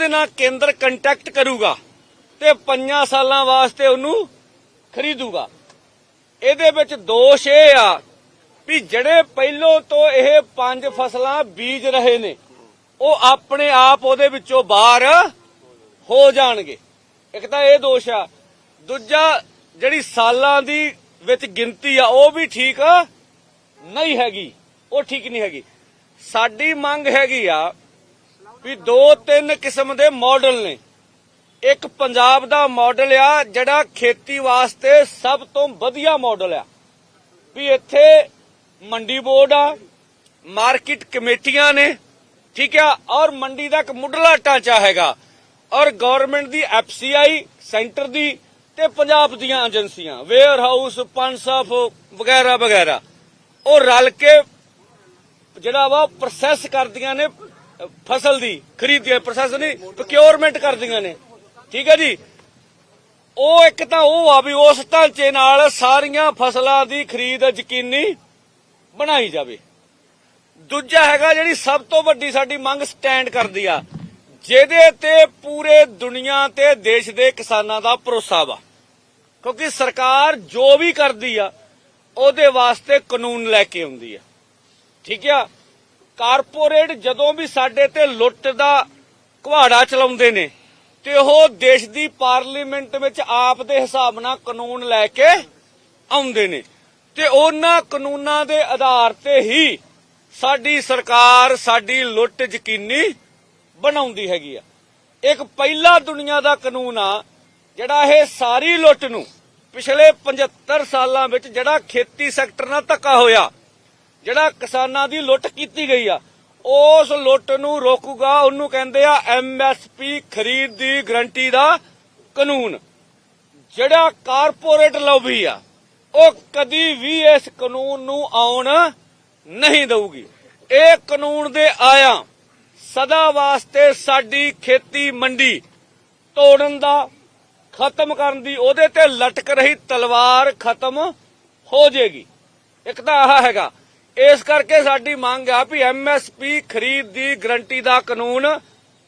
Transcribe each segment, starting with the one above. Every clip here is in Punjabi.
ਉਹਦੇ ਨਾਲ ਕੇਂਦਰ ਕੰਟੈਕਟ ਕਰੂਗਾ ਤੇ 5 ਸਾਲਾਂ ਵਾਸਤੇ ਉਹਨੂੰ ਖਰੀਦੂਗਾ। ਇਹਦੇ ਵਿੱਚ ਦੋਸ਼ ਇਹ ਆ ਵੀ ਜਿਹੜੇ ਪਹਿਲੋਂ ਤੋਂ ਇਹ ਪੰਜ ਫਸਲਾਂ ਬੀਜ ਰਹੇ ਨੇ, ਉਹ ਆਪਣੇ ਆਪ ਉਹਦੇ ਵਿੱਚੋਂ ਬਾਹਰ ਹੋ ਜਾਣਗੇ। ਇੱਕ ਤਾਂ ਇਹ ਦੋਸ਼ ਆ, ਦੂਜਾ ਜਿਹੜੀ ਸਾਲਾਂ ਦੀ ਵਿੱਚ ਗਿਣਤੀ ਆ, ਉਹ ਵੀ ਠੀਕ ਨਹੀਂ ਹੈਗੀ, ਉਹ ਠੀਕ ਨਹੀਂ ਹੈਗੀ। ਸਾਡੀ ਮੰਗ ਹੈਗੀ ਆ ਵੀ ਦੋ ਤਿੰਨ ਕਿਸਮ ਦੇ ਮਾਡਲ ਨੇ। ਇੱਕ ਪੰਜਾਬ ਦਾ ਮਾਡਲ ਆ, ਜਿਹੜਾ ਖੇਤੀ ਵਾਸਤੇ ਸਭ ਤੋਂ ਵਧੀਆ ਮਾਡਲ ਆ। ਵੀ ਇੱਥੇ ਮੰਡੀ ਬੋਰਡ ਆ, ਮਾਰਕੀਟ ਕਮੇਟੀਆਂ ਨੇ, ਠੀਕ ਆ, ਔਰ ਮੰਡੀ ਦਾ ਇੱਕ ਮੁੱਢਲਾ ਢਾਂਚਾ ਹੈਗਾ। ਔਰ ਗਵਰਨਮੈਂਟ ਦੀ ਐਫਸੀਆਈ ਸੈਂਟਰ ਦੀ ਤੇ ਪੰਜਾਬ ਦੀਆਂ ਏਜੰਸੀਆਂ ਵੇਅਰ ਹਾਊਸ ਪੰਸਫ ਵਗੈਰਾ ਵਗੈਰਾ ਉਹ ਰਲ ਕੇ ਜਿਹੜਾ ਵਾ ਪ੍ਰੋਸੈਸ ਕਰਦੀਆਂ ਨੇ ਫਸਲ ਦੀ, ਖਰੀਦ ਦੀ ਪ੍ਰੋਸੈਸ ਨਹੀਂ ਪ੍ਰੋਕਿਉਰਮੈਂਟ ਕਰਦੀਆਂ ਨੇ। ਠੀਕ ਹੈ ਜੀ? ਉਹ ਇੱਕ ਤਾਂ ਉਹ ਆ ਵੀ ਉਸ ਢਾਂਚੇ ਨਾਲ ਸਾਰੀਆਂ ਫਸਲਾਂ ਦੀ ਖਰੀਦ ਯਕੀਨੀ ਬਣਾਈ ਜਾਵੇ। ਦੂਜਾ ਹੈਗਾ ਜਿਹੜੀ ਸਭ ਤੋਂ ਵੱਡੀ ਸਾਡੀ ਮੰਗ ਸਟੈਂਡ ਕਰਦੀ ਆ, ਜਿਹਦੇ ਤੇ ਪੂਰੇ ਦੁਨੀਆ ਤੇ ਦੇਸ਼ ਦੇ ਕਿਸਾਨਾਂ ਦਾ ਭਰੋਸਾ ਵਾ। ਕਿਉਂਕਿ ਸਰਕਾਰ ਜੋ ਵੀ ਕਰਦੀ ਆ, ਉਹਦੇ ਵਾਸਤੇ ਕਾਨੂੰਨ ਲੈ ਕੇ ਆਉਂਦੀ ਆ। ਠੀਕ ਆ? ਕਾਰਪੋਰੇਟ ਜਦੋਂ ਵੀ ਸਾਡੇ ਤੇ ਲੁੱਟ ਦਾ ਕੁਹਾੜਾ ਚਲਾਉਂਦੇ ਨੇ, ਤੇ ਉਹ ਦੇਸ਼ ਦੀ ਪਾਰਲੀਮੈਂਟ ਵਿੱਚ ਆਪ ਦੇ ਹਿਸਾਬ ਨਾਲ ਕਾਨੂੰਨ ਲੈ ਕੇ ਆਉਂਦੇ ਨੇ। ਤੇ ਉਹਨਾਂ ਕਾਨੂੰਨਾਂ ਦੇ ਆਧਾਰ ਤੇ ਹੀ ਸਾਡੀ ਸਰਕਾਰ, ਸਾਡੀ ਲੁੱਟ ਯਕੀਨੀ ਬਣਾਉਂਦੀ ਹੈਗੀ ਆ। ਇੱਕ ਪਹਿਲਾ ਦੁਨੀਆ ਦਾ ਕਾਨੂੰਨ ਆ, ਜਿਹੜਾ ਇਹ ਸਾਰੀ ਲੁੱਟ ਨੂੰ ਪਿਛਲੇ 75 ਸਾਲਾਂ ਵਿੱਚ ਜਿਹੜਾ ਖੇਤੀ ਸੈਕਟਰ ਨਾਲ ਧੱਕਾ ਹੋਇਆ ਜਿਹੜਾ ਕਿਸਾਨਾਂ ਦੀ ਲੁੱਟ ਕੀਤੀ ਗਈ ਆ, ਉਸ ਲੁੱਟ ਨੂੰ ਰੋਕੂਗਾ, ਉਹਨੂੰ ਕਹਿੰਦੇ ਆ ਐਮਐਸਪੀ ਖਰੀਦ ਦੀ ਗਰੰਟੀ ਦਾ ਕਾਨੂੰਨ। ਜਿਹੜਾ ਕਾਰਪੋਰੇਟ ਲੌਬੀ ਆ, ਉਹ ਕਦੀ ਵੀ ਇਸ ਕਾਨੂੰਨ ਨੂੰ ਆਉਣ ਨਹੀਂ ਦਊਗੀ। ਇਹ ਕਾਨੂੰਨ ਦੇ ਆਇਆ, ਸਦਾ ਵਾਸਤੇ ਸਾਡੀ ਖੇਤੀ ਮੰਡੀ ਤੋੜਨ ਦਾ, ਖਤਮ ਕਰਨ ਦੀ, ਉਹਦੇ ਤੇ ਲਟਕ ਰਹੀ ਤਲਵਾਰ ਖਤਮ ਹੋ ਜਾਏਗੀ। ਇੱਕ ਤਾਂ ਆਹ ਹੈਗਾ ਇਸ ਕਰਕੇ ਸਾਡੀ ਮੰਗ ਆ ਵੀ ਐਮਐਸਪੀ ਖਰੀਦ ਦੀ ਗਰੰਟੀ ਦਾ ਕਾਨੂੰਨ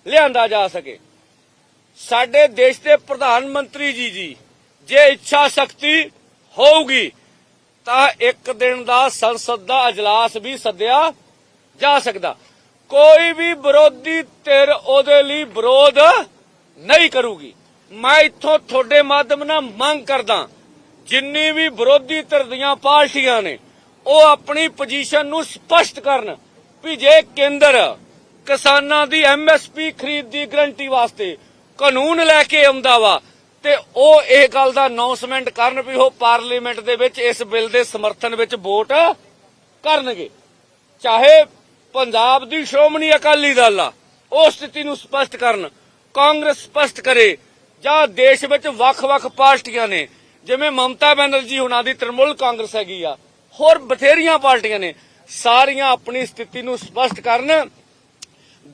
ਲਿਆਂਦਾ ਜਾ ਸਕੇ। ਸਾਡੇ ਦੇਸ਼ ਦੇ ਪ੍ਰਧਾਨ ਮੰਤਰੀ ਜੀ ਜੀ, ਜੇ ਇੱਛਾ ਸ਼ਕਤੀ ਹੋਊਗੀ, ਤਾਂ ਇੱਕ ਦਿਨ ਦਾ ਸੰਸਦ ਦਾ ਅਜਲਾਸ ਵੀ ਸੱਦਿਆ ਜਾ ਸਕਦਾ। ਕੋਈ ਵੀ ਵਿਰੋਧੀ ਧਿਰ ਉਹਦੇ ਲਈ ਵਿਰੋਧ ਨਹੀਂ ਕਰੂਗੀ। ਮੈਂ ਇੱਥੋਂ ਤੁਹਾਡੇ ਮਾਧਿਅਮ ਨਾਲ ਮੰਗ ਕਰਦਾ, ਜਿੰਨੀ ਵੀ ਵਿਰੋਧੀ ਧਿਰ ਦੀਆਂ ਪਾਰਟੀਆਂ ਨੇ ਉਹ ਆਪਣੀ ਪੋਜੀਸ਼ਨ ਨੂੰ ਸਪਸ਼ਟ ਕਰਨ ਵੀ ਜੇ ਕੇਂਦਰ ਕਿਸਾਨਾਂ ਦੀ ਐਮਐਸਪੀ ਖਰੀਦ ਦੀ ਗਰੰਟੀ ਵਾਸਤੇ ਕਾਨੂੰਨ ਲੈ ਕੇ ਆਉਂਦਾ ਵਾ ਤੇ ਉਹ ਇਹ ਗੱਲ ਦਾ ਅਨਾਉਂਸਮੈਂਟ ਕਰਨ ਵੀ ਉਹ ਪਾਰਲੀਮੈਂਟ ਦੇ ਵਿੱਚ ਇਸ ਬਿੱਲ ਦੇ ਸਮਰਥਨ ਵਿੱਚ ਵੋਟ ਕਰਨਗੇ। ਚਾਹੇ ਪੰਜਾਬ ਦੀ ਸ਼੍ਰੋਮਣੀ ਅਕਾਲੀ ਦਲ ਆ, ਉਹ ਸਥਿਤੀ ਨੂੰ ਸਪਸ਼ਟ ਕਰਨ, ਕਾਂਗਰਸ ਸਪਸ਼ਟ ਕਰੇ ਜਾਂ ਦੇਸ਼ ਵਿੱਚ ਵੱਖ-ਵੱਖ ਪਾਰਟੀਆਂ ਨੇ, ਜਿਵੇਂ ਮਮਤਾ ਬੈਨਰਜੀ ਹੁਣਾਂ ਦੀ ਤ੍ਰਿਣਮੂਲ ਕਾਂਗਰਸ ਹੈਗੀ ਆ ਹੋਰ ਬਥੇਰੀਆਂ ਪਾਰਟੀਆਂ ਨੇ। ਸਾਰੀਆਂ ਆਪਣੀ ਸਥਿਤੀ ਨੂੰ ਸਪਸ਼ਟ ਕਰਨ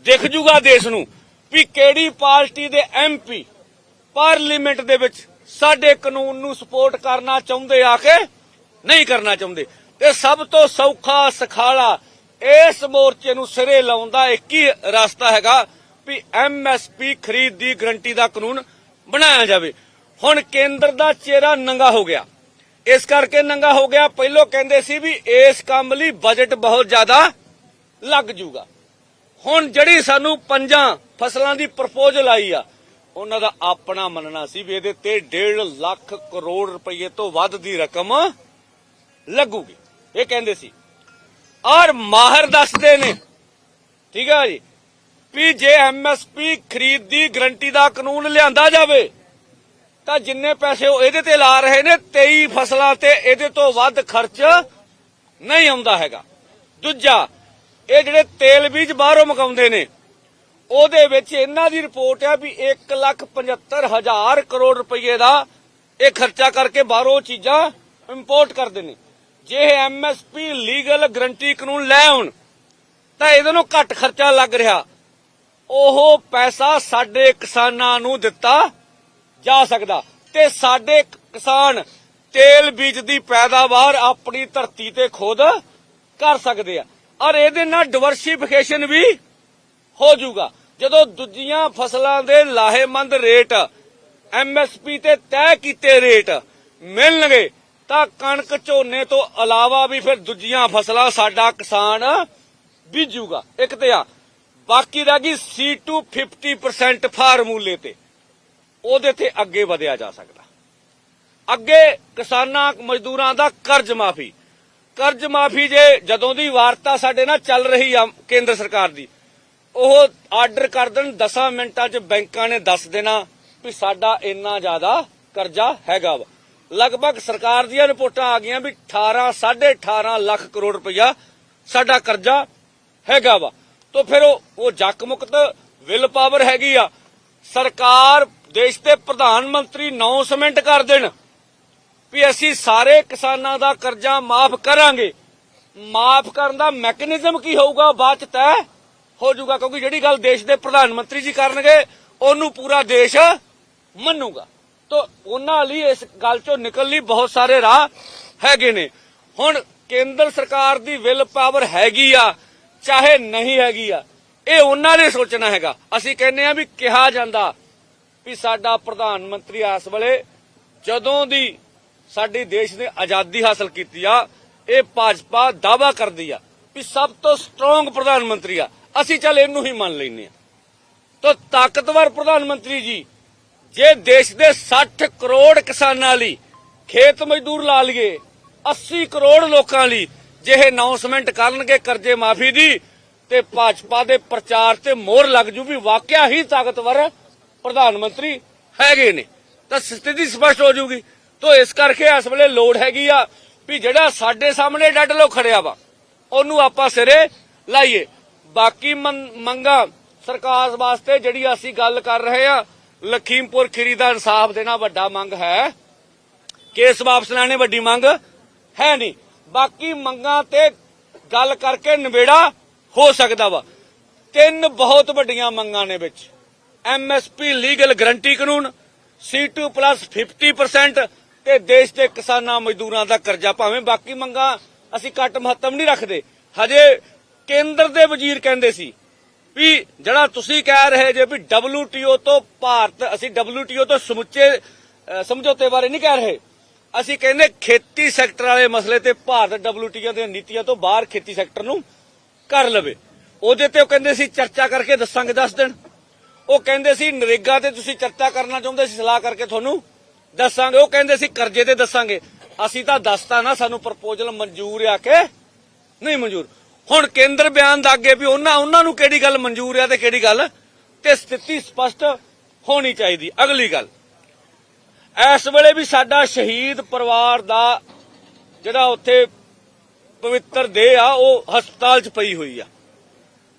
ਦਿਖ ਜੂਗਾ ਦੇਸ਼ ਨੂੰ ਵੀ ਕਿਹੜੀ ਪਾਰਟੀ ਦੇ ਐਮਪੀ ਪਾਰਲੀਮੈਂਟ ਦੇ ਵਿੱਚ ਸਾਡੇ ਕਾਨੂੰਨ ਨੂੰ ਸਪੋਰਟ ਕਰਨਾ ਚਾਹੁੰਦੇ ਆ ਕੇ ਨਹੀਂ ਕਰਨਾ ਚਾਹੁੰਦੇ। ਤੇ ਸਭ ਤੋਂ ਸੌਖਾ ਸਖਾਲਾ ਇਸ ਮੋਰਚੇ ਨੂੰ ਸਿਰੇ ਲਾਉਣ ਦਾ ਇੱਕ ਹੀ ਰਸਤਾ ਹੈਗਾ ਵੀ ਐਮਐਸਪੀ ਖਰੀਦ ਦੀ ਗਰੰਟੀ ਦਾ ਕਾਨੂੰਨ ਬਣਾਇਆ ਜਾਵੇ। ਹੁਣ ਕੇਂਦਰ ਦਾ ਚਿਹਰਾ ਨੰਗਾ ਹੋ ਗਿਆ। ਇਸ ਕਰਕੇ ਨੰਗਾ ਹੋ ਗਿਆ। ਪਹਿਲਾਂ ਕਹਿੰਦੇ ਸੀ ਵੀ ਇਸ ਕੰਮ ਲਈ ਬਜਟ ਬਹੁਤ ਜ਼ਿਆਦਾ ਲੱਗ ਜੂਗਾ। ਹੁਣ ਜਿਹੜੀ ਸਾਨੂੰ ਪੰਜਾਂ ਫਸਲਾਂ ਦੀ ਪ੍ਰਪੋਜ਼ਲ ਆਈ ਆ, ਉਹਨਾਂ ਦਾ ਆਪਣਾ ਮੰਨਣਾ ਸੀ ਵੀ ਇਹਦੇ ਤੇ 1.5 ਲੱਖ ਕਰੋੜ ਰੁਪਏ ਤੋਂ ਵੱਧ ਦੀ ਰਕਮ ਲੱਗੂਗੀ। ਇਹ ਕਹਿੰਦੇ ਸੀ। ਔਰ ਮਾਹਰ ਦੱਸਦੇ ਨੇ, ਠੀਕ ਹੈ ਜੀ, ਵੀ ਜੇ ਐਮਐਸਪੀ ਖਰੀਦ ਦੀ ਗਰੰਟੀ ਦਾ ਕਾਨੂੰਨ ਲਿਆਂਦਾ ਜਾਵੇ ਤਾਂ ਜਿੰਨੇ ਪੈਸੇ ਉਹ ਇਹਦੇ ਤੇ ਲਾ ਰਹੇ ਨੇ 23 ਫਸਲਾਂ ਤੇ ਇਹਦੇ ਤੋਂ ਵੱਧ ਖਰਚ ਨਹੀਂ ਆਉਂਦਾ ਹੈਗਾ। ਦੂਜਾ, ਇਹ ਜਿਹੜੇ ਤੇਲ ਬੀਜ ਬਾਹਰੋਂ ਮਗਾਉਂਦੇ ਨੇ, ਉਹਦੇ ਵਿੱਚ ਇਹਨਾਂ ਦੀ ਰਿਪੋਰਟ ਆ ਵੀ 175000 ਕਰੋੜ ਰੁਪਏ ਦਾ ਇਹ ਖਰਚਾ ਕਰਕੇ ਬਾਹਰੋਂ ਚੀਜ਼ਾਂ ਇੰਪੋਰਟ ਕਰਦੇ ਨੇ। ਜੇ ਇਹ ਐਮਐਸਪੀ ਲੀਗਲ ਗਰੰਟੀ ਕਾਨੂੰਨ ਲੈ ਆਉਣ, ਤਾਂ ਇਹਦੇ ਨੂੰ ਘੱਟ ਖਰਚਾ ਲੱਗ ਰਿਹਾ। ਉਹ ਪੈਸਾ ਸਾਡੇ ਕਿਸਾਨਾਂ ਨੂੰ ਦਿੱਤਾ ਜਾ ਸਕਦਾ। ਤੇ ਸਾਡੇ ਕਿਸਾਨ ਤੇਲ ਬੀਜ ਦੀ ਪੈਦਾਵਾਰ ਆਪਣੀ ਧਰਤੀ ਤੇ ਖੁਦ ਕਰ ਸਕਦੇ ਆ। ਔਰ ਇਹਦੇ ਨਾਲ ਡਿਵਰਸਿਫਿਕੇਸ਼ਨ ਵੀ ਹੋ ਜਾਊਗਾ। ਜਦੋਂ ਦੂਜੀਆਂ ਫਸਲਾਂ ਦੇ ਲਾਹੇਮੰਦ ਰੇਟ ਐਮਐਸਪੀ ਤੇ ਤੈਅ ਕੀਤੇ ਰੇਟ ਮਿਲਣਗੇ, ਤਾਂ ਕਣਕ ਝੋਨੇ ਤੋਂ ਇਲਾਵਾ ਵੀ ਫਿਰ ਦੂਜੀਆਂ ਫਸਲਾਂ ਸਾਡਾ ਕਿਸਾਨ ਬੀਜੂਗਾ। ਇੱਕ ਤੇ ਆ, ਬਾਕੀ ਰਹਿ ਗਈ C2 50% ਫਾਰਮੂਲੇ ਤੇ। ਉਹਦੇ ਤੇ ਅੱਗੇ ਵਧਿਆ ਜਾ ਸਕਦਾ। ਅੱਗੇ ਕਿਸਾਨਾਂ, ਮਜ਼ਦੂਰਾਂ ਦਾ ਕਰਜ਼ ਮਾਫੀ। ਕਰਜ਼ ਮਾਫੀ ਜੇ ਜਦੋਂ ਦੀ ਵਾਰਤਾ ਸਾਡੇ ਨਾਲ ਚੱਲ ਰਹੀ ਆ ਕੇਂਦਰ ਸਰਕਾਰ ਦੀ, ਉਹ ਆਰਡਰ ਕਰ ਦੇਣ 10 ਮਿੰਟਾਂ 'ਚ ਬੈਂਕਾਂ ਨੇ ਦੱਸ ਦੇਣਾ ਵੀ ਸਾਡਾ ਇੰਨਾ ਜ਼ਿਆਦਾ ਕਰਜ਼ਾ ਹੈਗਾ ਵਾ। ਲਗਭਗ ਸਰਕਾਰ ਦੀਆਂ ਰਿਪੋਰਟਾਂ ਆ ਗਈਆਂ ਵੀ 18 18.5 ਲੱਖ ਕਰੋੜ ਰੁਪਇਆ ਸਾਡਾ ਕਰਜ਼ਾ ਹੈਗਾ ਵਾ। ਤਾਂ ਫਿਰ ਉਹ ਉਹ ਜੱਕ ਮੁਕਤ ਵਿਲ ਪਾਵਰ ਹੈਗੀ ਆ। ਸਰਕਾਰ ਦੇਸ਼ ਦੇ ਪ੍ਰਧਾਨ ਮੰਤਰੀ ਅਨਾਉਂਸਮੈਂਟ ਕਰ ਦੇਣ ਵੀ ਅਸੀਂ ਸਾਰੇ ਕਿਸਾਨਾਂ ਦਾ ਕਰਜ਼ਾ ਮਾਫ ਕਰਾਂਗੇ। ਮਾਫ ਕਰਨ ਦਾ ਮੈਕੈਨਿਜ਼ਮ ਕੀ ਹੋਊਗਾ? ਬਾਅਦ ਚ ਤੈਅ ਹੋ ਜਾਊਗਾ, ਕਿਉਂਕਿ ਜਿਹੜੀ ਗੱਲ ਦੇਸ਼ ਦੇ ਪ੍ਰਧਾਨ ਮੰਤਰੀ ਜੀ ਕਰਨਗੇ, ਉਹਨੂੰ ਪੂਰਾ ਦੇਸ਼ ਮੰਨੂਗਾ। ਤਾਂ ਉਹਨਾਂ ਲਈ ਇਸ ਗੱਲ ਚੋਂ ਨਿਕਲਣ ਲਈ ਬਹੁਤ ਸਾਰੇ ਰਾਹ ਹੈਗੇ ਨੇ। ਹੁਣ ਕੇਂਦਰ ਸਰਕਾਰ ਦੀ ਵਿਲ ਪਾਵਰ ਹੈਗੀ ਆ, ਚਾਹੇ ਨਹੀਂ ਹੈਗੀ ਆ, ਇਹ ਉਹਨਾਂ ਨੇ ਸੋਚਣਾ ਹੈਗਾ। ਅਸੀਂ ਕਹਿੰਦੇ ਆ ਵੀ ਕਿਹਾ ਜਾਂਦਾ ਵੀ ਸਾਡਾ ਪ੍ਰਧਾਨ ਮੰਤਰੀ ਆਸ ਵੇਲੇ ਜਦੋਂ ਦੀ ਸਾਡੀ ਦੇਸ਼ ਨੇ ਆਜ਼ਾਦੀ ਹਾਸਲ ਕੀਤੀ ਆ, ਇਹ ਭਾਜਪਾ ਦਾਵਾ ਕਰਦੀ ਆ ਵੀ ਸਭ ਤੋਂ ਸਟਰੋਂਗ ਪ੍ਰਧਾਨ ਮੰਤਰੀ ਆ। ਅਸੀਂ ਚੱਲ ਇਹਨੂੰ ਹੀ ਮੰਨ ਲੈਨੇ ਆ। ਤਾਂ ਤਾਕਤਵਰ ਪ੍ਰਧਾਨ ਮੰਤਰੀ ਜੀ, ਜੇ ਦੇਸ਼ ਦੇ 60 ਕਰੋੜ ਕਿਸਾਨਾਂ ਲਈ ਖੇਤ ਮਜ਼ਦੂਰ ਲਾ ਲਈਏ 80 ਕਰੋੜ ਲੋਕਾਂ ਲਈ ਜੇ ਇਹ ਅਨਾਉਂਸਮੈਂਟ ਕਰਨਗੇ ਕਰਜ਼ੇ ਮਾਫੀ ਦੀ, ਤੇ ਭਾਜਪਾ ਦੇ ਪ੍ਰਚਾਰ ਤੇ ਮੋਹਰ ਲੱਗ ਜੂ ਵੀ ਵਾਕਿਆ ਹੀ ਤਾਕਤਵਰ ਪ੍ਰਧਾਨ ਮੰਤਰੀ ਹੈਗੇ ਨੇ, ਤਾਂ ਸਥਿਤੀ ਸਪਸ਼ਟ ਹੋ ਜੂਗੀ ਤਾਂ ਇਸ ਕਰਕੇ ਇਸ ਵੇਲੇ ਲੋੜ ਹੈਗੀ ਆ ਵੀ ਜਿਹੜਾ ਸਾਡੇ ਸਾਹਮਣੇ ਡੱਡ ਲੋ ਖੜਿਆ ਵਾ, ਉਹਨੂੰ ਆਪਾਂ ਸਿਰੇ ਲਾਈਏ। ਬਾਕੀ ਮੰ- ਮੰਗਾਂ ਸਰਕਾਰ ਵਾਸਤੇ ਜਿਹੜੀ ਅਸੀਂ ਗੱਲ ਕਰ ਰਹੇ ਆ, ਲਖੀਮਪੁਰ ਖੀਰੀ ਦਾ ਇਨਸਾਫ ਦੇਣਾ ਵੱਡਾ ਮੰਗ ਹੈ। ਕੇਸ ਵਾਪਸ ਲੈਣੇ ਵੱਡੀ ਮੰਗ ਹੈ ਨਹੀਂ। ਬਾਕੀ ਮੰਗਾਂ ਤੇ ਗੱਲ ਕਰਕੇ ਨਿਬੇੜਾ ਹੋ ਸਕਦਾ ਵਾ। ਤਿੰਨ ਬਹੁਤ ਵੱਡੀਆਂ ਮੰਗਾਂ ਨੇ ਵਿੱਚ। ਐਮਐਸਪੀ ਲੀਗਲ ਗਰੰਟੀ ਕਾਨੂੰਨ C2 50% ਤੇ ਦੇਸ਼ ਦੇ ਕਿਸਾਨਾਂ ਮਜ਼ਦੂਰਾਂ ਦਾ ਕਰਜ਼ਾ ਭਾਵੇਂ ਬਾਕੀ ਮੰਗਾਂ ਅਸੀਂ ਘੱਟ ਮਹੱਤਵ ਨਹੀਂ ਰੱਖਦੇ। ਹਜੇ ਕੇਂਦਰ ਦੇ ਵਜ਼ੀਰ ਕਹਿੰਦੇ ਸੀ ਵੀ ਜਿਹੜਾ ਤੁਸੀਂ ਕਹਿ ਰਹੇ ਜੇ ਵੀ WTO ਤੋਂ ਭਾਰਤ, ਅਸੀਂ WTO ਤੋਂ ਸਮੁੱਚੇ ਸਮਝੌਤੇ ਬਾਰੇ ਨਹੀਂ ਕਹਿ ਰਹੇ। ਅਸੀਂ ਕਹਿੰਦੇ ਖੇਤੀ ਸੈਕਟਰ ਵਾਲੇ ਮਸਲੇ ਤੇ ਭਾਰਤ WTO ਦੀਆਂ ਨੀਤੀਆਂ ਤੋਂ ਬਾਹਰ ਖੇਤੀ ਸੈਕਟਰ ਨੂੰ ਕਰ ਲਵੇ। ਉਹਦੇ ਤੇ ਉਹ ਕਹਿੰਦੇ ਸੀ, ਚਰਚਾ ਕਰਕੇ ਦੱਸਾਂਗੇ 10 ਦਿਨ। ਉਹ ਕਹਿੰਦੇ ਸੀ, ਨਰੇਗਾ ਤੇ ਤੁਸੀਂ ਚਰਚਾ ਕਰਨਾ ਚਾਹੁੰਦੇ ਸੀ, ਸਲਾਹ ਕਰਕੇ ਤੁਹਾਨੂੰ ਦੱਸਾਂਗੇ। ਉਹ ਕਹਿੰਦੇ ਸੀ, ਕਰਜ਼ੇ ਤੇ ਦੱਸਾਂਗੇ। ਅਸੀਂ ਤਾਂ ਦੱਸਤਾ ਨਾ, ਸਾਨੂੰ ਪ੍ਰਪੋਜ਼ਲ ਮਨਜ਼ੂਰ ਆ ਕੇ ਨਹੀਂ ਮਨਜ਼ੂਰ। ਹੁਣ ਕੇਂਦਰ ਬਿਆਨ ਦਾ ਅੱਗੇ ਵੀ ਉਹਨਾਂ ਉਹਨਾਂ ਨੂੰ ਕਿਹੜੀ ਗੱਲ ਮਨਜ਼ੂਰ ਆ ਤੇ ਕਿਹੜੀ ਗੱਲ? ਤੇ ਸਥਿਤੀ ਸਪਸ਼ਟ ਹੋਣੀ ਚਾਹੀਦੀ। ਅਗਲੀ ਗੱਲ। ਇਸ ਵੇਲੇ ਵੀ ਸਾਡਾ ਸ਼ਹੀਦ ਪਰਿਵਾਰ ਦਾ ਜਿਹੜਾ ਉੱਥੇ ਪਵਿੱਤਰ ਦੇਹ ਆ, ਉਹ ਹਸਪਤਾਲ 'ਚ ਪਈ ਹੋਈ ਆ।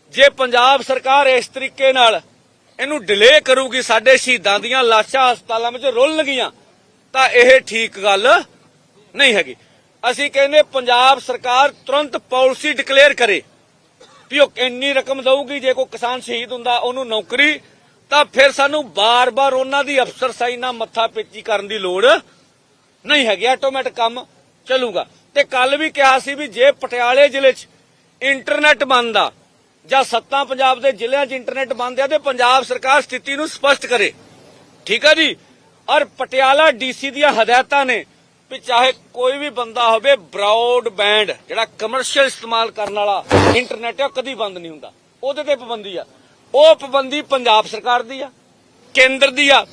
ਜੇ ਪੰਜਾਬ ਸਰਕਾਰ ਇਸ ਤਰੀਕੇ ਨਾਲ ਇਹਨੂੰ ਡਿਲੇ ਕਰੂਗੀ, ਸਾਡੇ ਸ਼ਹੀਦਾਂ ਦੀਆਂ ਲਾਸ਼ਾਂ ਹਸਪਤਾਲਾਂ ਵਿੱਚ ਰੁਲਣ ਤਾਂ ਇਹ ਠੀਕ ਗੱਲ ਨਹੀਂ ਹੈਗੀ। ਅਸੀਂ ਕਹਿੰਦੇ ਪੰਜਾਬ ਸਰਕਾਰ ਤੁਰੰਤ ਪਾਲਿਸੀ ਡਿਕਲੇਅਰ ਕਰੇ ਵੀ ਉਹ ਇੰਨੀ ਰਕਮ ਦਊਗੀ, ਜੇ ਕੋਈ ਕਿਸਾਨ ਸ਼ਹੀਦ ਹੁੰਦਾ, ਉਹਨੂੰ ਨੌਕਰੀ, ਤਾਂ ਫਿਰ ਸਾਨੂੰ ਬਾਰ-ਬਾਰ ਉਹਨਾਂ ਦੀ ਅਫਸਰਸ਼ਾਹੀ ਨਾਲ ਮੱਥਾ ਪੇਚੀ ਕਰਨ ਦੀ ਲੋੜ ਨਹੀਂ ਹੈਗੀ ਆਟੋਮੈਟਿਕ ਕੰਮ ਚੱਲੂਗਾ। ਤੇ ਕੱਲ ਵੀ ਕਿਹਾ ਸੀ ਵੀ ਜੇ ਪਟਿਆਲੇ ਜ਼ਿਲ੍ਹੇ 'ਚ ਇੰਟਰਨੈਟ ਬੰਦ ਜਾਂ ਸੱਤਾਂ ਪੰਜਾਬ ਦੇ ਜ਼ਿਲ੍ਹਿਆਂ 'ਚ ਇੰਟਰਨੈਟ ਬੰਦ ਆ ਤੇ ਪੰਜਾਬ ਸਰਕਾਰ ਸਥਿਤੀ ਨੂੰ ਸਪਸ਼ਟ ਕਰੇ। ਠੀਕ ਹੈ ਜੀ? ਔਰ ਪਟਿਆਲਾ ਡੀਸੀ ਦੀਆਂ ਹਦਾਇਤਾਂ ਨੇ ਵੀ ਚਾਹੇ ਕੋਈ ਵੀ ਬੰਦਾ ਹੋਵੇ ਬ੍ਰੌਡਬੈਂਡ ਜਿਹੜਾ ਕਮਰਸ਼ੀਅਲ ਇਸਤੇਮਾਲ ਕਰਨ ਵਾਲਾ ਇੰਟਰਨੈਟ ਹੈ, ਉਹ ਕਦੀ ਬੰਦ ਨਹੀਂ ਹੁੰਦਾ। ਉਹਦੇ ਤੇ ਪਾਬੰਦੀ ਆ। ਉਹ ਪਾਬੰਦੀ ਪੰਜਾਬ ਸਰਕਾਰ ਦੀ ਆ, ਕੇਂਦਰ ਦੀ ਆ।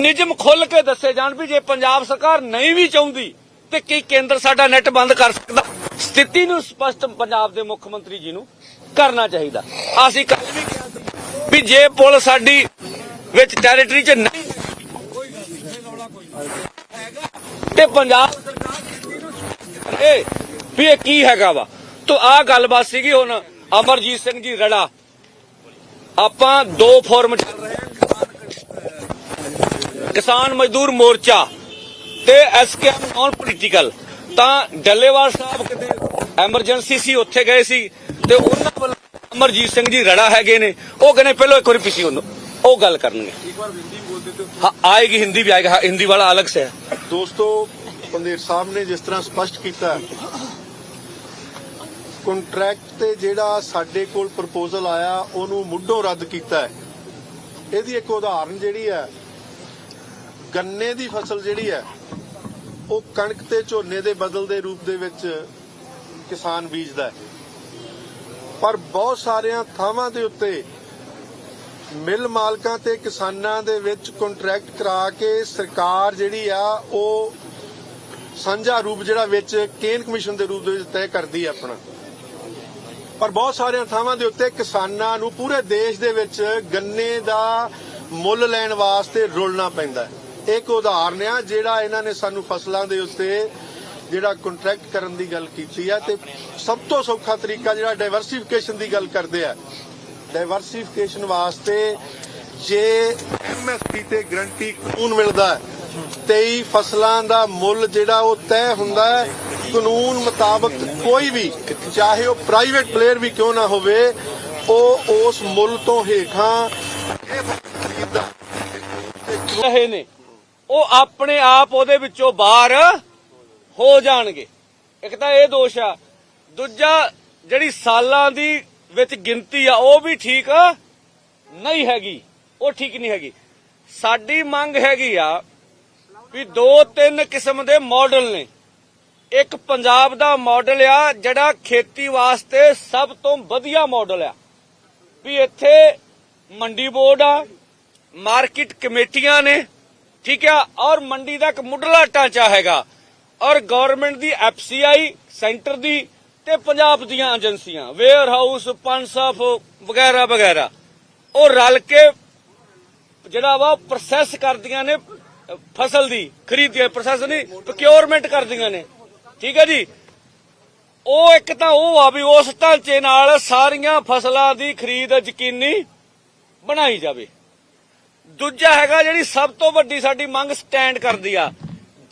ਨਿਯਮ ਖੁੱਲ ਕੇ ਦੱਸੇ ਜਾਣ ਵੀ ਜੇ ਪੰਜਾਬ ਸਰਕਾਰ ਨਹੀਂ ਵੀ ਚਾਹੁੰਦੀ, ਤੇ ਕੀ ਕੇਂਦਰ ਸਾਡਾ ਨੈਟ ਬੰਦ ਕਰ ਸਕਦਾ? ਸਥਿਤੀ ਨੂੰ ਸਪਸ਼ਟ ਪੰਜਾਬ ਦੇ ਮੁੱਖ ਮੰਤਰੀ ਜੀ ਨੂੰ ਕਰਨਾ ਚਾਹੀਦਾ। ਅਸੀਂ ਕੱਲ ਵੀ ਕਿਹਾ ਸੀ ਵੀ ਜੇ ਪੁਲ ਸਾਡੀ ਵਿੱਚ ਟੈਰੀਟਰੀ 'ਚ ਨਹੀਂ ਤੇ ਪੰਜਾਬ ਸਰਕਾਰ ਸਥਿਤੀ ਵੀ ਇਹ ਕੀ ਹੈਗਾ ਵਾ? ਤੋ ਆ ਗੱਲਬਾਤ ਸੀਗੀ ਹੁਣ ਅਮਰਜੀਤ ਸਿੰਘ ਜੀ ਰੜਾ। ਆਪਾਂ ਦੋ ਫੋਰਮ ਚੱਲ ਰਹੇ ਆ ਕਿਸਾਨ ਮਜ਼ਦੂਰ ਮੋਰਚਾ ਤੇ ਐਸਕੇਐਮ ਨਾਨ ਪੋਲੀਟੀਕਲ ਤਾਂ ਡੱਲੇਵਾਲ ਸਾਹਿਬ ਕਿਤੇ ਐਮਰਜੈਂਸੀ ਸੀ, ਉੱਥੇ ਗਏ ਸੀ। ਤੇ ਉਹਨਾਂ ਵੱਲ ਅਮਰਜੀਤ ਸਿੰਘ ਜੀ ਰੜਾ ਹੈਗੇ ਨੇ। ਉਹ ਕਹਿੰਦੇ ਪਹਿਲਾਂ ਇੱਕ ਵਾਰੀ ਪਿੱਛੇ ਉਹਨੂੰ ਉਹ ਗੱਲ ਕਰਨਗੇ। ਇੱਕ ਵਾਰ ਹਿੰਦੀ ਬੋਲ ਦਿੱਤੇ ਹਾਂ ਆਏਗੀ ਹਿੰਦੀ ਵੀ ਆਏਗਾ। ਹਿੰਦੀ ਵਾਲਾ ਅਲੱਗ ਸੇ ਹੈ। ਦੋਸਤੋ ਪੰਦੇਰ ਸਾਹਿਬ ਨੇ ਜਿਸ ਤਰ੍ਹਾਂ ਸਪਸ਼ਟ ਕੀਤਾ ਕੰਟਰੈਕਟ ਤੇ ਜਿਹੜਾ ਸਾਡੇ ਕੋਲ ਪ੍ਰਪੋਜ਼ਲ ਆਇਆ ਉਹਨੂੰ ਮੁੱਢੋਂ ਰੱਦ ਕੀਤਾ ਹੈ। ਇਹਦੀ ਇੱਕ ਉਦਾਹਰਨ ਜਿਹੜੀ ਹੈ ਗੰਨੇ ਦੀ ਫਸਲ ਜਿਹੜੀ ਹੈ ਉਹ ਕਣਕ ਤੇ ਝੋਨੇ ਦੇ ਬਦਲ ਦੇ ਰੂਪ ਦੇ ਵਿੱਚ ਕਿਸਾਨ ਬੀਜਦਾ ਹੈ। ਪਰ ਬਹੁਤ ਸਾਰੀਆਂ ਥਾਵਾਂ ਦੇ ਉੱਤੇ ਮਿਲ ਮਾਲਕਾਂ ਤੇ ਕਿਸਾਨਾਂ ਦੇ ਵਿੱਚ ਕੰਟਰੈਕਟ ਕਰਾ ਕੇ ਸਰਕਾਰ ਜਿਹੜੀ ਆ, ਉਹ ਸਾਂਝਾ ਰੂਪ ਜਿਹੜਾ ਵਿੱਚ ਕੇਨ ਕਮਿਸ਼ਨ ਦੇ ਰੂਪ ਦੇ ਵਿੱਚ ਤੈਅ ਕਰਦੀ ਹੈ ਆਪਣਾ। ਪਰ ਬਹੁਤ ਸਾਰਿਆਂ ਥਾਵਾਂ ਦੇ ਉੱਤੇ ਕਿਸਾਨਾਂ ਨੂੰ ਪੂਰੇ ਦੇਸ਼ ਦੇ ਵਿੱਚ ਗੰਨੇ ਦਾ ਮੁੱਲ ਲੈਣ ਵਾਸਤੇ ਰੁਲਣਾ ਪੈਂਦਾ। ਹੈ ਇੱਕ ਉਦਾਹਰਨ ਆ ਜਿਹੜਾ ਇਹਨਾਂ ਨੇ ਸਾਨੂੰ ਫਸਲਾਂ ਦੇ ਉੱਤੇ ਜਿਹੜਾ ਕੰਟਰੈਕਟ ਕਰਨ ਦੀ ਗੱਲ ਕੀਤੀ ਹੈ ਤੇ ਸਭ ਤੋਂ ਸੌਖਾ ਤਰੀਕਾ ਜਿਹੜਾ ਡਾਈਵਰਸਿਫਿਕੇਸ਼ਨ ਦੀ ਗੱਲ ਕਰਦੇ ਆ। ਡਾਈਵਰਸਿਫਿਕੇਸ਼ਨ ਵਾਸਤੇ ਜੇ ਐਮਐਸਪੀ ਤੇ ਗਰੰਟੀ ਕਾਨੂੰਨ ਮਿਲਦਾ ਹੈ 23 ਫਸਲਾਂ ਦਾ ਮੁੱਲ ਜਿਹੜਾ ਉਹ ਤੈਅ ਹੁੰਦਾ ਹੈ, ਕਾਨੂੰਨ ਮੁਤਾਬਕ ਕੋਈ ਵੀ, ਚਾਹੇ ਉਹ ਪ੍ਰਾਈਵੇਟ ਪਲੇਅਰ ਵੀ ਕਿਉਂ ਨਾ ਹੋਵੇ, ਉਹ ਉਸ ਮੁੱਲ ਤੋਂ ਹੇਠਾਂ ਇਹ ਖਰੀਦਦਾ। ਰਹੇ ਨੇ। ਉਹ ਆਪਣੇ ਆਪ ਉਹਦੇ ਵਿੱਚੋਂ ਬਾਹਰ ਹੋ ਜਾਣਗੇ। ਇੱਕ ਤਾਂ ਇਹ ਦੋਸ਼ ਆ, ਦੂਜਾ ਜਿਹੜੀ ਸਾਲਾਂ ਦੀ ਵਿੱਚ ਗਿਣਤੀ ਆ, ਉਹ ਵੀ ਠੀਕ ਨਹੀਂ ਹੈਗੀ, ਉਹ ਠੀਕ ਨਹੀਂ ਹੈਗੀ। ਸਾਡੀ ਮੰਗ ਹੈਗੀ ਆ ਵੀ ਦੋ ਤਿੰਨ ਕਿਸਮ ਦੇ ਮਾਡਲ ਨੇ। ਇੱਕ ਪੰਜਾਬ ਦਾ ਮਾਡਲ ਆ, ਜਿਹੜਾ ਖੇਤੀ ਵਾਸਤੇ ਸਭ ਤੋਂ ਵਧੀਆ ਮਾਡਲ ਆ। ਵੀ ਇੱਥੇ ਮੰਡੀ ਬੋਰਡ ਆ, ਮਾਰਕੀਟ ਕਮੇਟੀਆਂ ਨੇ, ਠੀਕ ਆ, ਔਰ ਮੰਡੀ ਦਾ ਇੱਕ ਮੁੱਢਲਾ ਢਾਂਚਾ ਹੈਗਾ। ਔਰ ਗਵਰਨਮੈਂਟ ਦੀ ਐਫਸੀਆਈ ਸੈਂਟਰ ਦੀ ਤੇ ਪੰਜਾਬ ਦੀਆਂ ਏਜੰਸੀਆਂ ਵੇਅਰ ਹਾਊਸ ਪੰਸਫ ਵਗੈਰਾ ਵਗੈਰਾ। ਉਹ ਰਲ ਕੇ ਜਿਹੜਾ ਵਾ ਪ੍ਰੋਸੈਸ ਕਰਦੀਆਂ ਨੇ, ਫਸਲ ਦੀ, ਖਰੀਦ ਪ੍ਰੋਸੈਸ ਨਹੀਂ ਪ੍ਰੋਕਿਉਰਮੈਂਟ ਕਰਦੀਆਂ ਨੇ। ਠੀਕ ਹੈ ਜੀ? ਉਹ ਇੱਕ ਤਾਂ ਉਹ ਆ ਵੀ ਉਸ ਢਾਂਚੇ ਨਾਲ ਸਾਰੀਆਂ ਫਸਲਾਂ ਦੀ ਖਰੀਦ ਯਕੀਨੀ ਬਣਾਈ ਜਾਵੇ। ਦੂਜਾ ਹੈਗਾ ਜਿਹੜੀ ਸਭ ਤੋਂ ਵੱਡੀ ਸਾਡੀ ਮੰਗ ਸਟੈਂਡ ਕਰਦੀ ਆ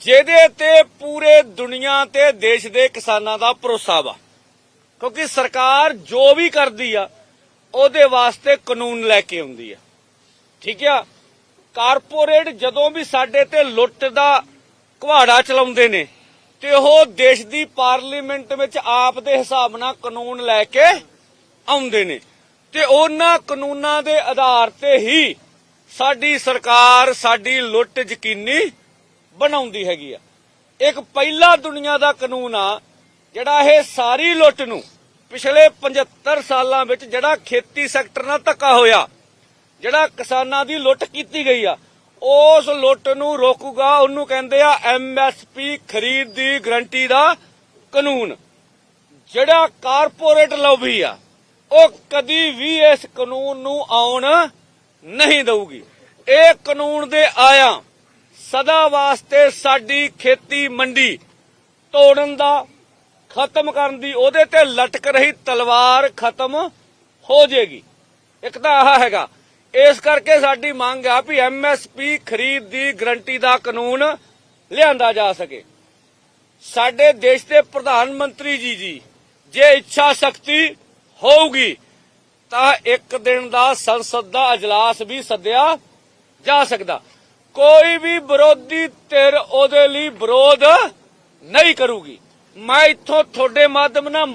ਜਿਹਦੇ ਤੇ ਪੂਰੇ ਦੁਨੀਆ ਤੇ ਦੇਸ਼ ਦੇ ਕਿਸਾਨਾਂ ਦਾ ਭਰੋਸਾ ਵਾ। ਕਿਉਂਕਿ ਸਰਕਾਰ ਜੋ ਵੀ ਕਰਦੀ ਆ, ਉਹਦੇ ਵਾਸਤੇ ਕਾਨੂੰਨ ਲੈ ਕੇ ਆਉਂਦੀ ਆ। ਠੀਕ ਆ? ਕਾਰਪੋਰੇਟ ਜਦੋਂ ਵੀ ਸਾਡੇ ਤੇ ਲੁੱਟ ਦਾ ਕੁਹਾੜਾ ਚਲਾਉਂਦੇ ਨੇ, ਤੇ ਉਹ ਦੇਸ਼ ਦੀ ਪਾਰਲੀਮੈਂਟ ਵਿੱਚ ਆਪ ਦੇ ਹਿਸਾਬ ਨਾਲ ਕਾਨੂੰਨ ਲੈ ਕੇ ਆਉਂਦੇ ਨੇ। ਤੇ ਉਹਨਾਂ ਕਾਨੂੰਨਾਂ ਦੇ ਆਧਾਰ ਤੇ ਹੀ ਸਾਡੀ ਸਰਕਾਰ, ਸਾਡੀ ਲੁੱਟ ਯਕੀਨੀ ਬਣਾਉਂਦੀ ਹੈਗੀ ਆ। ਇੱਕ ਪਹਿਲਾ ਦੁਨੀਆ ਦਾ ਕਾਨੂੰਨ ਆ, ਜਿਹੜਾ ਇਹ ਸਾਰੀ ਲੁੱਟ ਨੂੰ ਪਿਛਲੇ 75 ਸਾਲਾਂ ਵਿੱਚ ਜਿਹੜਾ ਖੇਤੀ ਸੈਕਟਰ ਨਾਲ ਧੱਕਾ ਹੋਇਆ, ਜਿਹੜਾ ਕਿਸਾਨਾਂ ਦੀ ਲੁੱਟ ਕੀਤੀ ਗਈ ਆ, ਉਸ ਲੁੱਟ ਨੂੰ ਰੋਕੂਗਾ, ਉਹਨੂੰ ਕਹਿੰਦੇ ਆ ਐਮਐਸਪੀ ਖਰੀਦ ਦੀ ਗਰੰਟੀ ਦਾ ਕਾਨੂੰਨ। ਜਿਹੜਾ ਕਾਰਪੋਰੇਟ ਲੋਬੀ ਆ, ਉਹ ਕਦੀ ਵੀ ਇਸ ਕਾਨੂੰਨ ਨੂੰ ਆਉਣ ਨਹੀਂ ਦਊਗੀ। ਇਹ ਕਾਨੂੰਨ ਦੇ ਆਇਆ ਸਦਾ ਵਾਸਤੇ ਸਾਡੀ ਖੇਤੀ ਮੰਡੀ ਤੋੜਨ ਦਾ, ਖਤਮ ਕਰਨ ਦੀ, ਉਹਦੇ ਤੇ ਲਟਕ ਰਹੀ ਤਲਵਾਰ ਖਤਮ ਹੋ ਜਾਏਗੀ। ਇੱਕ ਤਾਂ ਆਹ ਹੈਗਾ, ਇਸ ਕਰਕੇ ਸਾਡੀ ਮੰਗ ਆ ਵੀ ਐਮਐਸਪੀ ਖਰੀਦ ਦੀ ਗਰੰਟੀ ਦਾ ਕਾਨੂੰਨ ਲਿਆਂਦਾ ਜਾ ਸਕੇ। ਸਾਡੇ ਦੇਸ਼ ਦੇ ਪ੍ਰਧਾਨ ਮੰਤਰੀ ਜੀ ਜੀ, ਜੇ ਇੱਛਾ ਸ਼ਕਤੀ ਹੋਊਗੀ, ਤਾਂ ਇੱਕ ਦਿਨ ਦਾ ਸੰਸਦ ਦਾ ਅਜਲਾਸ ਵੀ ਸੱਦਿਆ ਜਾ ਸਕਦਾ। ਕੋਈ ਵੀ ਵਿਰੋਧੀ ਧਿਰ ਉਹਦੇ ਲਈ ਵਿਰੋਧ ਨਹੀਂ ਕਰੂਗੀ। ਮੈਂ ਇੱਥੋਂ ਤੁਹਾਡੇ ਮਾਧਿਅਮ ਨਾਲ